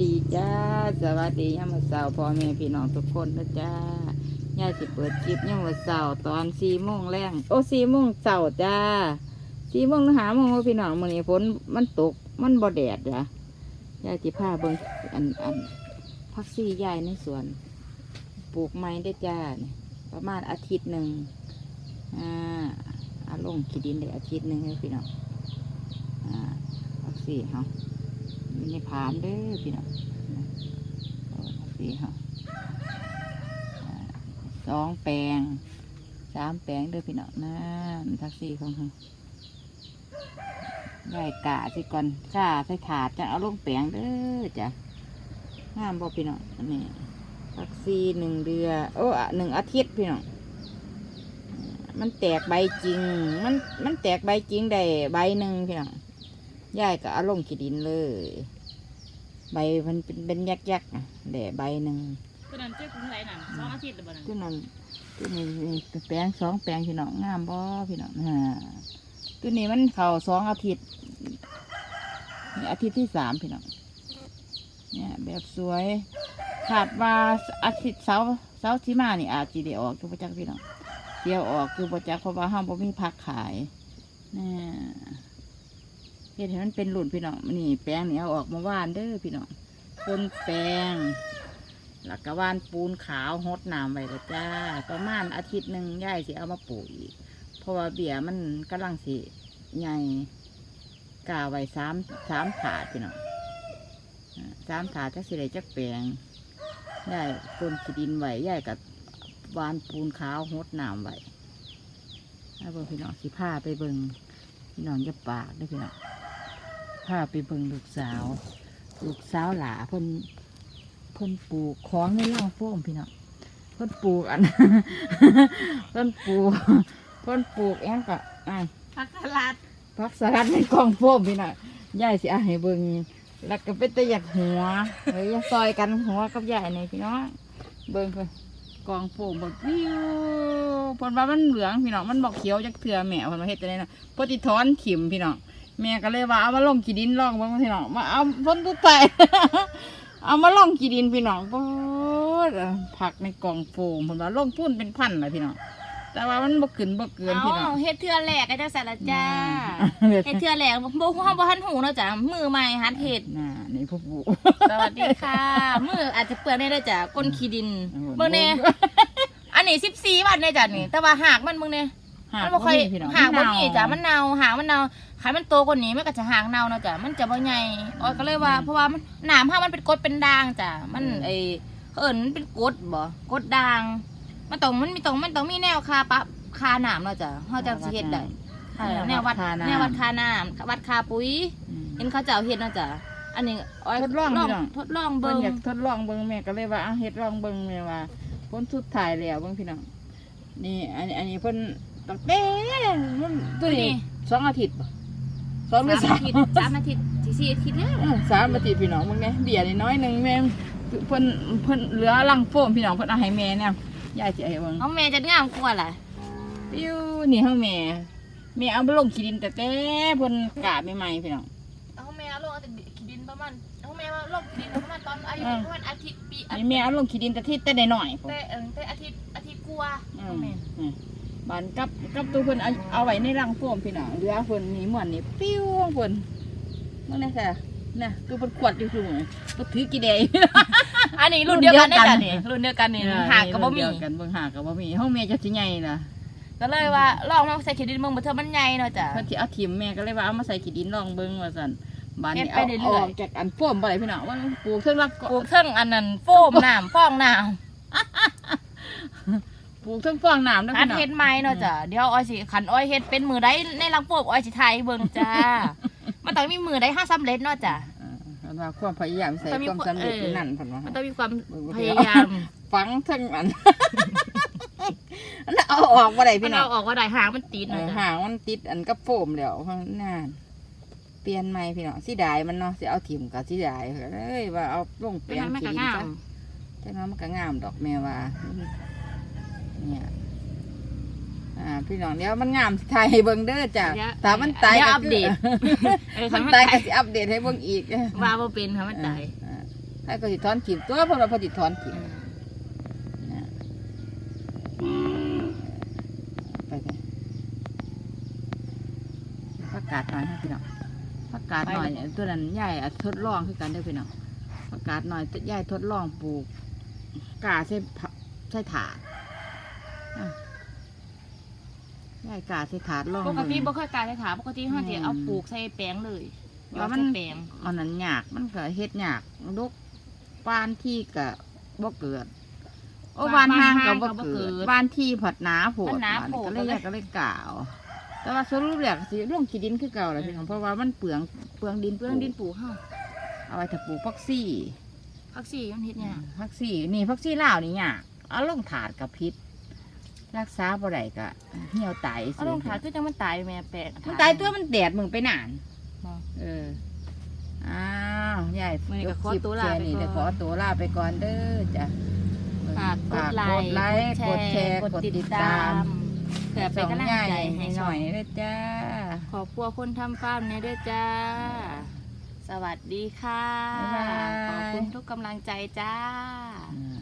ดีจ้า สวัสดียามมื้อเช้าพ่อแม่พี่น้องทุกคนนะจ้ายายสิเปิดคลิปยามมื้อเช้าตอนสี่โมงแรงโอ้สี่โมงเช้าจ้าสี่โมงหาโมงพี่น้องมื้อนี้ฝนมันตกมันบ่แดดจ้ะยายสิพาเบิ่งอันอันพักซี่ยายในสวน ปลูกไม้ได้จ้าประมาณอาทิตย์หนึ่งอ่าอาลงขีดินได้อาทิตย์หนึ่งพี่น้องอ่าพักซี่เฮา มีในผานเด้อพี่น้องสี่ค่ะอ่าสองแปลงสามแปลงเด้อพี่น้องนะทักซี่ของเขาได้กะสิก่อนกะใส่ถาดจะเอาลงแปลงเด้อจ้ะงามบ่พี่น้องอันนี้ทักซี่หนึ่งเดือนโอ้หนึ่งอาทิตย์พี่น้องมันแตกใบจริง มันมันแตกใบจริงได้ใบหนึ่งพี่น้อง ยายก็เอาลงขีดินเลย ใบมันเป็นเป็นยักยักๆอะแด่ใบหนึ่งตัวนั้นเจ้าคุณเท่าไหร่นั่นสองอาทิตย์หรือเปล่านั่นตัวนั้นตัวนี้แปลงสองแปลงพี่น้องงามบ่พี่น้องฮะตัวนี้มันเข่าสองอาทิตย์นี่อาทิตย์ที่สามพี่น้องเนี่ยแบบสวยขาดว่าอาทิตย์เสาร์เสาร์ที่มานี่อาจจะได้ออกคือประจักษ์พี่น้องเดียวออกคือประจักษ์เพราะว่าห้ามบ่มีพักขายเนี่ย เฮ็ดให้มันเป็นหลุนพี่น้องนี่แปลงเนี่เอาออกมาว่านเด้อพี่น้องคนแปลงแล้วก็ว่านปูนขาวหดน้ำไว้ก็จ้า ประมาณอาทิตย์หนึ่งย่ายสิเอามาปลูกอีกเพราะว่าเบี้ยมันกำลังสิใหญ่กาไว้สามสามถาดพี่น้องสามถาดจักสิได้จักแปลงย่ายคนขีดินไว้ย่ายกับวานปูนขาวหดน้ำไว้แล้วพี่น้องสิผ้าไปเบิ่งพี่น้องจะปากเด้พี่น้อง พาไปเบิ่งลูกสาว ลูกสาวหลาเพิ่นเพิ่นปลูกของในร่างโฟมพี่น้องเพิ่นปลูกอันเพิ่นปลูกเพิ่นปลูกแองก็อ่าผักสลัดพักสลัดในกล่องโฟมพี่น้องยายสิเอาให้เบิ่งแล้วก็เป็นตะอยากหัวเฮ้ยซอยกันหัวกับยายนี่พี่น้องเบิ่งเพิ่นกล่องโฟมบดวิวเพิ่นว่ามันเหลืองพี่น้องมันบอกเขียวจักเทื่อแม่เพิ่นมาเฮ็ดจังได๋นะเพิ่นสิถอนขิมพี่น้อง แม่ก็เลยว่าเอามาลงกีดินลองเบ้างพี่น้องมาเอาพ้นตุ้ไตเอามาลงกีดินพี่น้องปุ๊ดผักในกล่องโฟมผมว่าลงทุนเป็นพันเลยพี่น้องแต่ว่ามันบ่ขึ้นบ่เกินพี่น้องเอาเฮ็ดเทื่อแหลกไอ้เจ้าสารจ้าเฮ็ดเฮ็ดเทื่อแหลกบ่ฮู้เฮาบ่ทันหูเนาะจ้ะมือใหม่หัดเฮ็ดน่ะนี่ผู้ปลูกสวัสดีค่ะมืออาจจะเปื้อนได้เด้อจ้ะก้นขี้ดินเออเบิ่งแน่อันนี้14บาทเด้จ้ะนี่แต่ว่าหากมันเบิ่งแน่ หามันกบ่ค่อยพี่น้องหากบ่มีจ้ะมันเน่าหากมันเน่าคันมันโตกว่านี้มันก็จะหากเน่าเนาะจ้ะมันจะบ่ใหญ่ออยก็เลยว่า เพราะว่ามันน้ำเฮามันเป็นกรดเป็นด่างจ้ะมันไอเขาเอิ้นมันเป็นกรดบ่กรดด่าง มันต้องมันมีต้องมันต้องมีแนวคาปะคาน้ำเนาะจ้ะเฮาจะสิเฮ็ดได้เออแนววัดแนววัดคาน้ำวัดคาปุ๋ย อืม เห็นเขาเจ้าเฮ็ดเนาะจ้ะอันนี้อ้อยทดลองพี่น้อง ทดลองเบิ่เบิ่งงอยากทดลองเบิ่งแม่ก็เลยว่าเอาเฮ็ดลองเบิ่งแม่ว่าผลสุดท้ายแล้วเบิ่งพี่น้องนี่อันนี้อันนี้เพิ่น ตั้งแต่มันตัวนี้สองอาทิตย์บ่สองหรือสาสามมอาทิตย์สามอาทิตย์สี่สี่อาทิตย์แล้วเออสามอาทิตย์พี่น้องมึงเนี่ยเบียร์นี่น้อยหนึ่งแม่งเพิ่นเพิ่นเหลือลังโฟมพี่น้องเพิ่นเอาให้แม่เนี่ยยายสิเอาให้เบิ่ง เอาแม่จะงามกว่าล่ะปิ้วนี่เฮาแม่แม่เอาไปลงขี้ดินแต่แต่เพิ่นกาใหม่ๆพี่น้อง เอาแม่เอาลงเอาแต่ขี้ดินประมาณเอาแม่ว่าลงขี้ดินประมาณตอนอายุอืมประมาณอาทิตย์ปีอานี่แม่เอาลงขี้ดินแต่ที่แต่ได้น้อยพุ่นแต่เออแต่อาทิตย์อาทิตย์กว่าอืเอามแม่นี่ บานกับกับตัวเพิ่นเอาเอาไว้ในรังโฟมพี่น้องเหลือเพิ่นนี่ม่วนนี่ปิ้วเพิ่นมึงได้ซะน่ะคือเพิ่นขวดอยู่ซุมื้อบ่ถือกี่แดงอันนี้รุ่นเดียวกันได้จ้ะนี่รุ่นเดียวกันนี่หากก็บ่มีเดียวกันเบิ่งหากก็บ่มีเฮาแม่จะสิใหญ่ล่ะก็เลยว่าลองมาใส่ขี้ดินเบิ่งบ่เท่ามันใหญ่เนาะจ้ะเพิ่นสิเอาถิ่มแม่ก็เลยว่าเอามาใส่ขี้ดินลองเบิ่งว่าซั่นบานนี้เฮ็เอาดไปเรื่ออยๆอกจากอันโฟมบ่ได้พี่น้องว่าปลูกเทิงรักก็ปลูกเทิงอันนั้นโฟมน้ำฟองน้ำ ปลูกเทิงฟองน้ำนะอัพี่นน้อง เฮ็ดไม้เนาะจ้ะเดี๋ยวอ้อยสิขันอ้อยเฮ็ดเป็นมือได้ในรังโฟมอ้อยสิถ่ายให้เบิ่งจ้า มันต้องมีมือได้ห้าสำเร็จเนาะจ้ะเออเพิ่นว่าความพยายามใส่ต้องมีความสำเร็จเอออ ยู่นั่นเพิ่นว่ามันต้องมีความเบิ่งพพี่ยาน้องยามฝังเทิงอัน อันนั้นเอาออกบ่ได้มัพี่นน้อเอางออกว่าได้หางมันติดเอเนาะอจ้ะหางมันติดอันกับโฟมแล้วนั่นเปลี่ยนใหม่พี่น้องสิดายมันเนาะสิเอาถิ่มก็สิดายเอ้ยว่าเอาลงแปลเป็นงมันขี้ก็ดินงาซะม จังนั้นมันก็งามดอกแม่ว่า เนี่ย อ่า พี่น้องเดี๋ยวมันงามสิถ่ายให้เบิ่งเด้อจ้ะเดี๋ยวถ้ามันตายเดี๋ยวก็อัปเดตคือเออมัคันนมันตายตายก็สิอัปเดตให้เบิ่งอีกว่าบ่เป็นค่ะมันตายอ่าให้ก็สิถอนถิ่มตัวเพราะเราพอสิถอนถิ่มอืมนะไปเลยผักกาดหน่อยให้พี่น้องผักกาดหน่อยเนี่ยตัวนั้นยายอะทดลองคือกันได้อพี่น้องผักกาดหน่อยยายทดลองปลูกกาใส่ผักใส่ถาดอะ ยายกาใส่ถาดลองปกติเบิ่บ่งเคยกล้ารใส่ถาปกติเฮาอืสิมเอาปลูกใส่แปลงเลยว่ามันใส่แปลงอันนั้นยากมันก็เฮ็ดยากลกบ้านที่ก็บ่เกิดโอ้บ้านห้างก็บ่เกิดบ้านที่ผัดหนาโผดมันหนาบ้โผล่ก็ก็เลยเลยก็เลยกล่าว แต่ว่าสรุปแล้วก็สิลงขี้ดินคือเก่าแหละพี่น้องเพราะว่ามันเปลืองเปลืองดินเปลืองดินปลูกเฮาเอาไว้ถ้าปลูกพักซี่ผักชีมันเฮ็ดยากพักซี่นี่พักซี่ลาวนี่ยากเอาลงถาดกับพิษ รักษาบ่ได้ก็เหี่ยวตายเอาลงถาดคือจังมันตายแม่แปลกมันตายตัวมันแดดมึงไปนาน บ่ เออ อ้าวยายมื้อนี้ก็ยขอตัวลาไปนี่ก่อน เดี๋ยวขอตัวลาไปก่อนเด้อจ้ะฝากกดไลฝากค์กดไลค์กดแชร์ กดติดตามเพื่อเป็นกำลังใจให้หช่น่อองยเด้อจ้า ขอบครัวคนทำฟาร์มเนี่ยด้วยจ้า สวัสดีค่ะ บ๊ายบาย ขอบคุณทุกกำลังใจจ้าอ่า